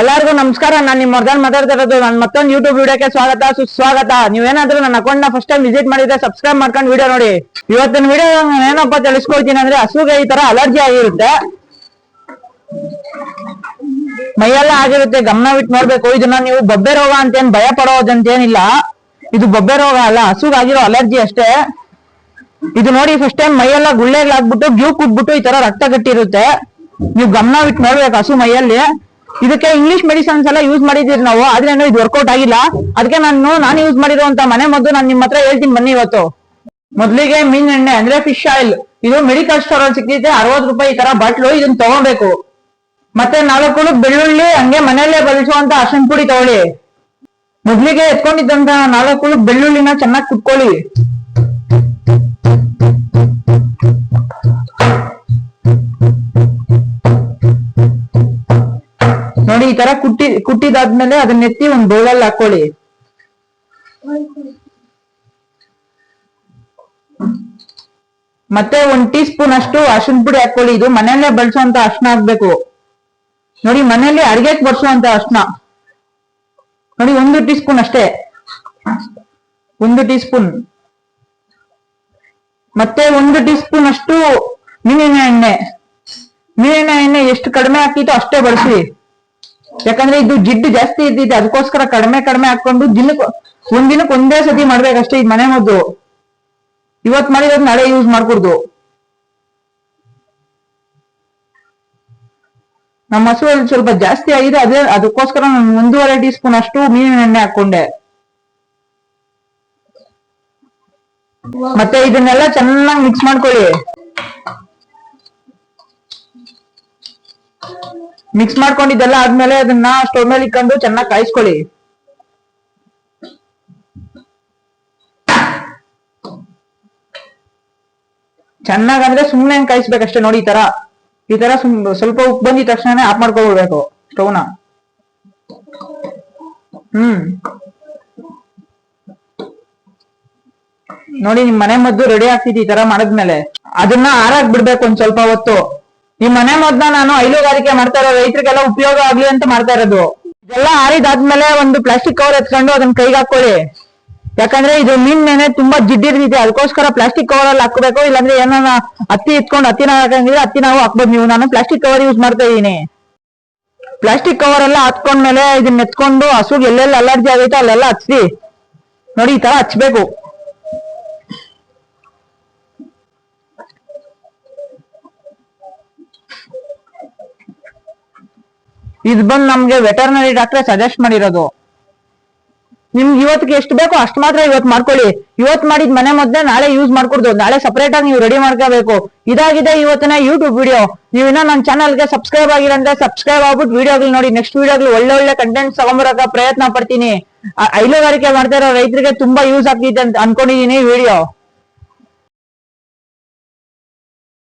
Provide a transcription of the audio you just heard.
ಎಲ್ಲರಿಗೂ ನಮಸ್ಕಾರ. ನಾನು ನಿಮ್ಮ ವರ್ಧನ್ ಮಾತಾಡ್ತಿರೋದು. ನನ್ನ ಮತ್ತೊಂದು ಯೂಟ್ಯೂಬ್ ವಿಡಿಯೋಕ್ಕೆ ಸ್ವಾಗತ. ಸುಸ್ವಾಗತ. ನೀವೇನಾದ್ರೂ ನನ್ನ ಅಕೌಂಟ್ನ ಫಸ್ಟ್ ಟೈಮ್ ವಿಸಿಟ್ ಮಾಡಿದ್ರೆ ಸಬ್ಸ್ಕ್ರೈಬ್ ಮಾಡ್ಕೊಂಡು ವಿಡಿಯೋ ನೋಡಿ. ಇವತ್ತಿನ ವಿಡಿಯೋ ಏನಪ್ಪ ತಿಳಿಸ್ಕೊಳ್ತೀನಿ ಅಂದ್ರೆ ಹಸುಗೆ ಈ ತರ ಅಲರ್ಜಿ ಆಗಿರುತ್ತೆ. ಮೈಯೆಲ್ಲ ಆಗಿರುತ್ತೆ. ಗಮನವಿಟ್ಟು ನೋಡ್ಬೇಕು. ಇದನ್ನ ನೀವು ಬೊಬ್ಬೆ ರೋಗ ಅಂತ ಏನ್ ಭಯ ಪಡೋದಂತೇನಿಲ್ಲ. ಇದು ಬೊಬ್ಬೆ ರೋಗ ಅಲ್ಲ. ಹಸುಗಾಗಿರೋ ಅಲರ್ಜಿ ಅಷ್ಟೇ. ಇದು ನೋಡಿ ಫಸ್ಟ್ ಟೈಮ್ ಮೈಯೆಲ್ಲ ಗುಳ್ಳೆಗಳಾಗ್ಬಿಟ್ಟು, ಗ್ಯೂ ಕುಟ್ಬಿಟ್ಟು ಈ ತರ ರಕ್ತ ಗಟ್ಟಿರುತ್ತೆ. ನೀವು ಗಮನವಿಟ್ಟು ನೋಡ್ಬೇಕು ಹಸು ಮೈಯಲ್ಲಿ. ಇದಕ್ಕೆ ಇಂಗ್ಲಿಷ್ ಮೆಡಿಸನ್ಸ್ ಎಲ್ಲ ಯೂಸ್ ಮಾಡಿದೀವಿ ನಾವು, ಆದ್ರೆ ಇದು ವರ್ಕೌಟ್ ಆಗಿಲ್ಲ. ಅದಕ್ಕೆ ನಾನು ನಾನು ಯೂಸ್ ಮಾಡಿರುವಂತ ಮನೆ ಮದ್ದು ನಾನು ನಿಮ್ಮ ಹತ್ರ ಹೇಳ್ತೀನಿ ಬನ್ನಿ ಇವತ್ತು. ಮೊದ್ಲಿಗೆ ಮೀನ್ ಎಣ್ಣೆ, ಅಂದ್ರೆ ಫಿಶ್ ಆಯಿಲ್ ಇದು ಮೆಡಿಕಲ್ ಸ್ಟೋರ್ ಅಲ್ಲಿ ಸಿಕ್ಕಿದೆ ಅರವತ್ ರೂಪಾಯಿ ಈ ತರ ಬಾಟ್ಲು ಇದನ್ನ ತಗೋಬೇಕು. ಮತ್ತೆ ನಾಲ್ಕು ಬೆಳ್ಳುಳ್ಳಿ ಹಂಗೆ ಮನೆಯಲ್ಲೇ ಬಳಸುವಂತ ಅರ್ಶನ್ ಪುಡಿ ತಗೊಳ್ಳಿ. ಮೊದ್ಲಿಗೆ ಎತ್ಕೊಂಡಿದ್ದಂತ ನಾಲ್ಕು ಬೆಳ್ಳುಳ್ಳಿನ ಚೆನ್ನಾಗಿ ಕುಟ್ಕೊಳ್ಳಿ. ಈ ತರ ಕುಟ್ಟಿ, ಕುಟ್ಟಿದಾದ್ಮೇಲೆ ಅದನ್ನ ಎತ್ತಿ ಒಂದ್ ಬೌಲಲ್ಲಿ ಹಾಕೊಳ್ಳಿ. ಮತ್ತೆ ಒಂದ್ ಟೀ ಸ್ಪೂನ್ ಅಷ್ಟು ಅರ್ಶಿನ ಪುಡಿ ಹಾಕೊಳ್ಳಿ. ಇದು ಮನೆಯಲ್ಲೇ ಬಳಸುವಂತ ಅರ್ಶನ ಹಾಕ್ಬೇಕು ನೋಡಿ, ಮನೆಯಲ್ಲಿ ಅಡಿಗೆಗೆ ಬಳಸುವಂತ ಅರ್ಶನ ನೋಡಿ, ಒಂದು ಟೀ ಸ್ಪೂನ್ ಅಷ್ಟೇ. ಒಂದು ಟೀ ಸ್ಪೂನ್ ಮತ್ತೆ ಒಂದು ಟೀ ಸ್ಪೂನ್ ಅಷ್ಟು ಮೀನಿನ ಎಣ್ಣೆ. ಮೀನಿನ ಎಣ್ಣೆ ಎಷ್ಟು ಕಡಿಮೆ ಹಾಕಿತ್ತು ಅಷ್ಟೇ ಬಳಸಿ. ಯಾಕಂದ್ರೆ ಇದು ಜಿಡ್ಡು ಜಾಸ್ತಿ ಇದ್ದಿದೆ, ಅದಕ್ಕೋಸ್ಕರ ಕಡಿಮೆ ಕಡಿಮೆ ಹಾಕೊಂಡು ದಿನಕ್ಕೆ, ಒಂದ್ ದಿನಕ್ಕೆ ಒಂದೇ ಸತಿ ಮಾಡ್ಬೇಕಷ್ಟೇ ಇದು ಮನೆ ಮದ್ದು. ಇವತ್ ಮಾಡಿರೋದ್ ನಾಳೆ ಯೂಸ್ ಮಾಡ್ಕೊಡ್ದು. ನಮ್ಮ ಹಸುವಲ್ಲಿ ಸ್ವಲ್ಪ ಜಾಸ್ತಿ ಆಗಿದೆ, ಅದೇ, ಅದಕ್ಕೋಸ್ಕರ ನಾನು ಒಂದೂವರೆ ಟೀ ಸ್ಪೂನ್ ಅಷ್ಟು ಮೀನಿನ ಎಣ್ಣೆ ಹಾಕೊಂಡೆ ಮತ್ತೆ ಇದನ್ನೆಲ್ಲ ಚೆನ್ನಾಗಿ ಮಿಕ್ಸ್ ಮಾಡ್ಕೊಳ್ಳಿ. ಮಿಕ್ಸ್ ಮಾಡ್ಕೊಂಡಿದ್ದೆಲ್ಲ ಆದ್ಮೇಲೆ ಅದನ್ನ ಸ್ಟೋವ್ ಮೇಲೆ ಇಕ್ಕೊಂಡು ಚೆನ್ನಾಗಿ ಕಾಯಿಸ್ಕೊಳ್ಳಿ. ಚೆನ್ನಾಗ್ ಅಂದ್ರೆ ಸುಮ್ನೆ ಹಂಗ್ ಕಾಯಿಸ್ಬೇಕಷ್ಟೇ ನೋಡಿ ಈ ತರ. ಈ ತರ ಸ್ವಲ್ಪ ಉಪ್ಪು ಬಂದಿದ ತಕ್ಷಣ ಆಫ್ ಮಾಡ್ಕೊಬಿಡ್ಬೇಕು ಸ್ಟೌವ್ನ. ಹ್ಮ್. ನೋಡಿ ನಿಮ್ ಮನೆ ಮದ್ದು ರೆಡಿ ಆಗ್ತಿದೆ ಈ ತರ ಮಾಡಿದ್ಮೇಲೆ. ಅದನ್ನ ಆರಾಕ್ ಬಿಡ್ಬೇಕು ಒಂದ್ ಸ್ವಲ್ಪ ಹೊತ್ತು. ಈ ಮನೆ ಮೊದ್ಲ ನಾನು ಹೈನುಗಾರಿಕೆ ಮಾಡ್ತಾ ಇರೋ ರೈತರಿಗೆಲ್ಲ ಉಪಯೋಗ ಆಗ್ಲಿ ಅಂತ ಮಾಡ್ತಾ ಇರೋದು. ಎಲ್ಲ ಆರಿದಾದ್ಮೇಲೆ ಒಂದು ಪ್ಲಾಸ್ಟಿಕ್ ಕವರ್ ಎತ್ಕೊಂಡು ಅದನ್ನ ಕೈಗೆ ಹಾಕೊಳ್ಳಿ ಯಾಕಂದ್ರೆ ಇದು ಮೀನ್ ನೆನೆ ತುಂಬಾ ಜಿಡ್ಡಿರ್ತೈತೆ ಅದಕ್ಕೋಸ್ಕರ ಪ್ಲಾಸ್ಟಿಕ್ ಕವರ್ ಅಲ್ಲಿ ಹಾಕಬೇಕು, ಇಲ್ಲಾಂದ್ರೆ ಏನಾನ ಹತ್ತಿ ಇಟ್ಕೊಂಡು ಹತ್ತಿನ ಹಾಕಂಗಿದ್ರೆ ಹತ್ತಿ ನಾವು ಹಾಕ್ಬೋದು. ನೀವು ನಾನು ಪ್ಲಾಸ್ಟಿಕ್ ಕವರ್ ಯೂಸ್ ಮಾಡ್ತಾ ಇದ್ದೀನಿ. ಪ್ಲಾಸ್ಟಿಕ್ ಕವರ್ ಎಲ್ಲ ಹತ್ಕೊಂಡ್ಮೇಲೆ ಇದನ್ನ ಎತ್ಕೊಂಡು ಹಸುಗೆ ಎಲ್ಲೆಲ್ಲಿ ಅಲರ್ಜಿ ಆಗೈತೆ ಅಲ್ಲೆಲ್ಲ ಹಚ್ಚಿ ನೋಡಿ ಈ ತರ ಹಚ್ಬೇಕು. ಇದು ಬಂದ್ ನಮ್ಗೆ ವೆಟರ್ನರಿ ಡಾಕ್ಟರ್ ಸಜೆಸ್ಟ್ ಮಾಡಿರೋದು. ನಿಮ್ಗೆ ಇವತ್ತಿಗೆ ಎಷ್ಟು ಬೇಕೋ ಅಷ್ಟು ಮಾತ್ರ ಇವತ್ತು ಮಾಡ್ಕೊಳ್ಳಿ. ಇವತ್ತು ಮಾಡಿದ ಮನೆ ಮದ್ದೆ ನಾಳೆ ಯೂಸ್ ಮಾಡ್ಕೊಡ್ದು. ನಾಳೆ ಸಪರೇಟ್ ಆಗಿ ನೀವು ರೆಡಿ ಮಾಡ್ಕೋಬೇಕು. ಇದಾಗಿದೆ ಇವತ್ತಿನ ಯೂಟ್ಯೂಬ್ ವಿಡಿಯೋ ನೀವು ಇನ್ನ ನನ್ನ ಚಾನಲ್ಗೆ ಸಬ್ಸ್ಕ್ರೈಬ್ ಆಗಿರಂದ್ರೆ ಸಬ್ಸ್ಕ್ರೈಬ್ ಆಗ್ಬಿಟ್ಟು ವಿಡಿಯೋಗಳು ನೋಡಿ. ನೆಕ್ಸ್ಟ್ ವಿಡಿಯೋಗಳು ಒಳ್ಳೆ ಒಳ್ಳೆ ಕಂಟೆಂಟ್ ತಗೊಂಬರಕ ಪ್ರಯತ್ನ ಪಡ್ತೀನಿ. ಹೈನುಗಾರಿಕೆ ಮಾಡ್ತಾ ಇರೋ ರೈತರಿಗೆ ತುಂಬಾ ಯೂಸ್ ಆಗ್ತಿದೆ ಅಂತ ಅನ್ಕೊಂಡಿದೀನಿ ವಿಡಿಯೋ